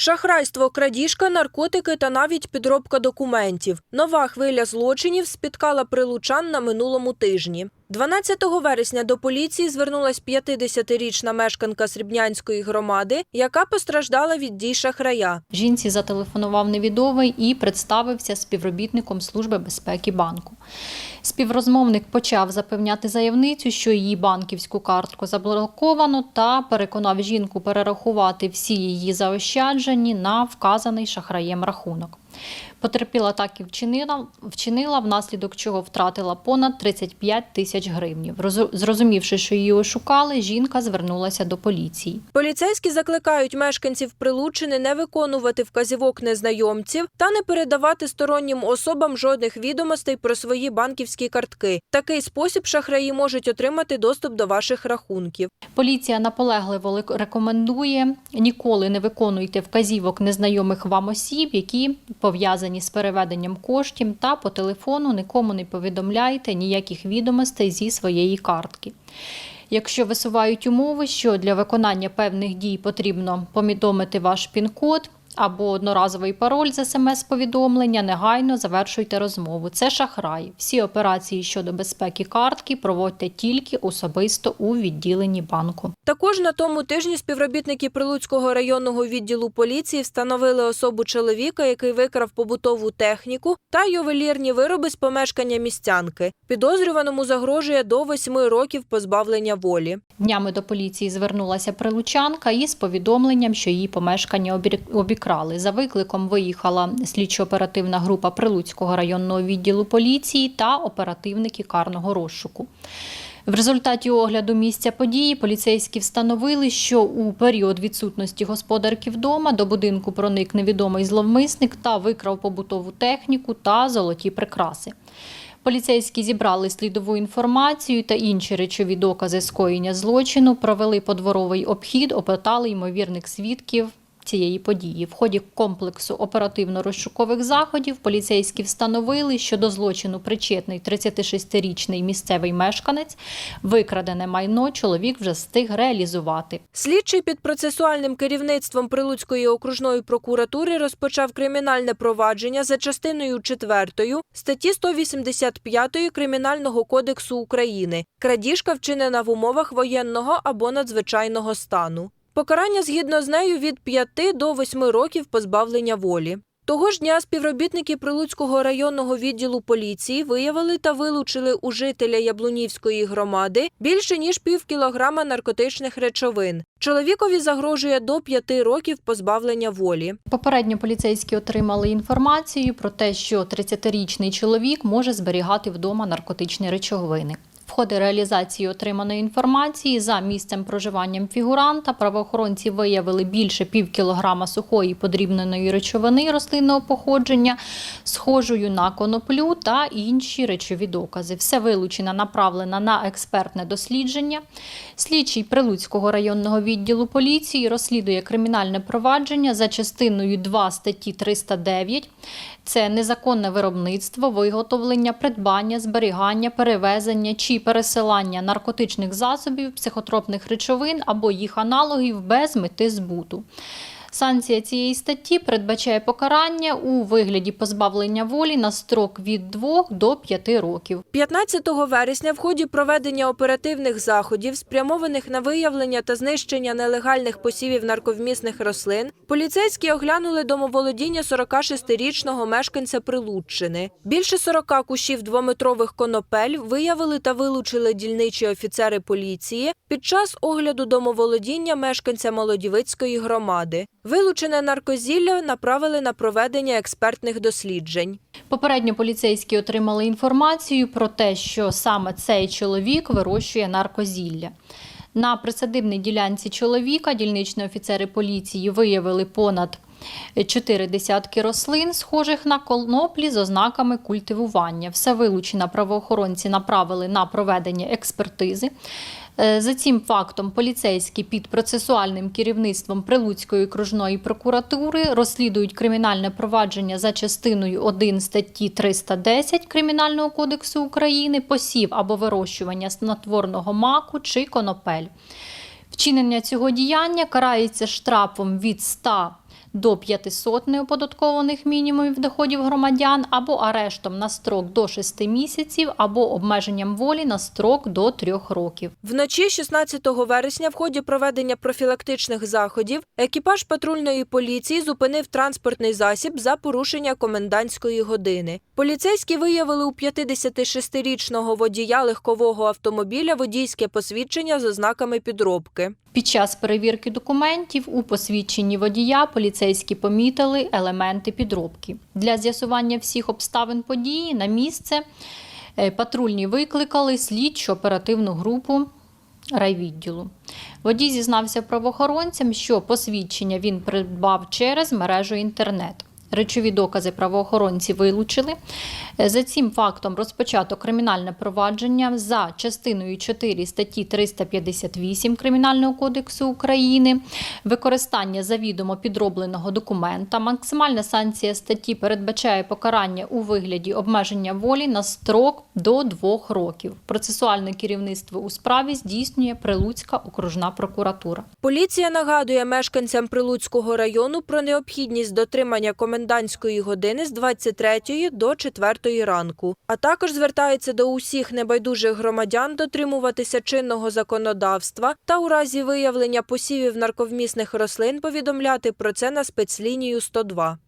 Шахрайство, крадіжка, наркотики та навіть підробка документів. Нова хвиля злочинів спіткала прилучан на минулому тижні. 12 вересня до поліції звернулась 50-річна мешканка Срібнянської громади, яка постраждала від дій шахрая. Жінці зателефонував невідомий і представився співробітником Служби безпеки банку. Співрозмовник почав запевняти заявницю, що її банківську картку заблоковано, та переконав жінку перерахувати всі її заощаджені на вказаний шахраєм рахунок. Потерпіла так і вчинила, вчинила, внаслідок чого втратила понад 35 тисяч гривнів. Розу- Зрозумівши, що її ошукали, жінка звернулася до поліції. Поліцейські закликають мешканців Прилуччини не виконувати вказівок незнайомців та не передавати стороннім особам жодних відомостей про свої банківські картки. Такий спосіб шахраї можуть отримати доступ до ваших рахунків. Поліція наполегливо рекомендує ніколи не виконуйте вказівок незнайомих вам осіб, які пов'язані з переведенням коштів, та по телефону нікому не повідомляйте ніяких відомостей зі своєї картки. Якщо висувають умови, що для виконання певних дій потрібно повідомити ваш пін-код або одноразовий пароль з смс-повідомлення, негайно завершуйте розмову. Це шахрай. Всі операції щодо безпеки картки проводьте тільки особисто у відділенні банку. Також на тому тижні співробітники Прилуцького районного відділу поліції встановили особу чоловіка, який викрав побутову техніку та ювелірні вироби з помешкання містянки. Підозрюваному загрожує до восьми років позбавлення волі. Днями до поліції звернулася прилучанка із повідомленням, що її помешкання обі- обікрали. За викликом виїхала слідчо-оперативна група Прилуцького районного відділу поліції та оперативники карного розшуку. В результаті огляду місця події поліцейські встановили, що у період відсутності господарки вдома до будинку проник невідомий зловмисник та викрав побутову техніку та золоті прикраси. Поліцейські зібрали слідову інформацію та інші речові докази скоєння злочину, провели подворовий обхід, опитали ймовірних свідків цієї події. В ході комплексу оперативно-розшукових заходів поліцейські встановили, що до злочину причетний 36-річний місцевий мешканець. Викрадене майно чоловік вже встиг реалізувати. Слідчий під процесуальним керівництвом Прилуцької окружної прокуратури розпочав кримінальне провадження за частиною 4 статті 185 Кримінального кодексу України. Крадіжка вчинена в умовах воєнного або надзвичайного стану. Покарання згідно з нею від 5 до 8 років позбавлення волі. Того ж дня співробітники Прилуцького районного відділу поліції виявили та вилучили у жителя Яблунівської громади більше ніж пів кілограма наркотичних речовин. Чоловікові загрожує до 5 років позбавлення волі. Попередньо поліцейські отримали інформацію про те, що 30-річний чоловік може зберігати вдома наркотичні речовини. В реалізації отриманої інформації за місцем проживанням фігуранта правоохоронці виявили більше пів кілограма сухої подрібненої речовини рослинного походження, схожою на коноплю та інші речові докази. Все вилучено направлено на експертне дослідження. Слідчий Прилуцького районного відділу поліції розслідує кримінальне провадження за частиною 2 статті 309. Це незаконне виробництво, виготовлення, придбання, зберігання, перевезення чи пересилання наркотичних засобів, психотропних речовин або їх аналогів без мети збуту. Санкція цієї статті передбачає покарання у вигляді позбавлення волі на строк від 2 до 5 років. 15 вересня в ході проведення оперативних заходів, спрямованих на виявлення та знищення нелегальних посівів нарковмісних рослин, поліцейські оглянули домоволодіння 46-річного мешканця Прилуччини. Більше 40 кущів двометрових конопель виявили та вилучили дільничі офіцери поліції під час огляду домоволодіння мешканця Молодівицької громади. Вилучене наркозілля направили на проведення експертних досліджень. Попередньо поліцейські отримали інформацію про те, що саме цей чоловік вирощує наркозілля. На присадибній ділянці чоловіка дільничні офіцери поліції виявили понад чотири десятки рослин, схожих на коноплі з ознаками культивування. Все вилучено правоохоронці направили на проведення експертизи. Е, За цим фактом поліцейські під процесуальним керівництвом Прилуцької окружної прокуратури розслідують кримінальне провадження за частиною 1 статті 310 Кримінального кодексу України посів або вирощування снотворного маку чи конопель. Вчинення цього діяння карається штрафом від 100 до 500 неоподаткованих мінімумів доходів громадян або арештом на строк до 6 місяців, або обмеженням волі на строк до 3 років. Вночі 16 вересня в ході проведення профілактичних заходів екіпаж патрульної поліції зупинив транспортний засіб за порушення комендантської години. Поліцейські виявили у 56-річного водія легкового автомобіля водійське посвідчення з ознаками підробки. Під час перевірки документів у посвідченні водія поліцейські помітили елементи підробки. Для з'ясування всіх обставин події на місце е, патрульні викликали слідчо оперативну групу райвідділу. Водій зізнався правоохоронцям, що посвідчення він придбав через мережу інтернет. Речові докази правоохоронці вилучили. Е, За цим фактом розпочато кримінальне провадження за частиною 4 статті 358 Кримінального кодексу України, використання завідомо підробленого документа. Максимальна санкція статті передбачає покарання у вигляді обмеження волі на строк до двох років. Процесуальне керівництво у справі здійснює Прилуцька окружна прокуратура. Поліція нагадує мешканцям Прилуцького району про необхідність дотримання комендантської години з 23 до 4 ранку, а також звертається до усіх небайдужих громадян дотримуватися чинного законодавства та у разі виявлення посівів нарковмісних рослин повідомляти про це на спецлінію 102.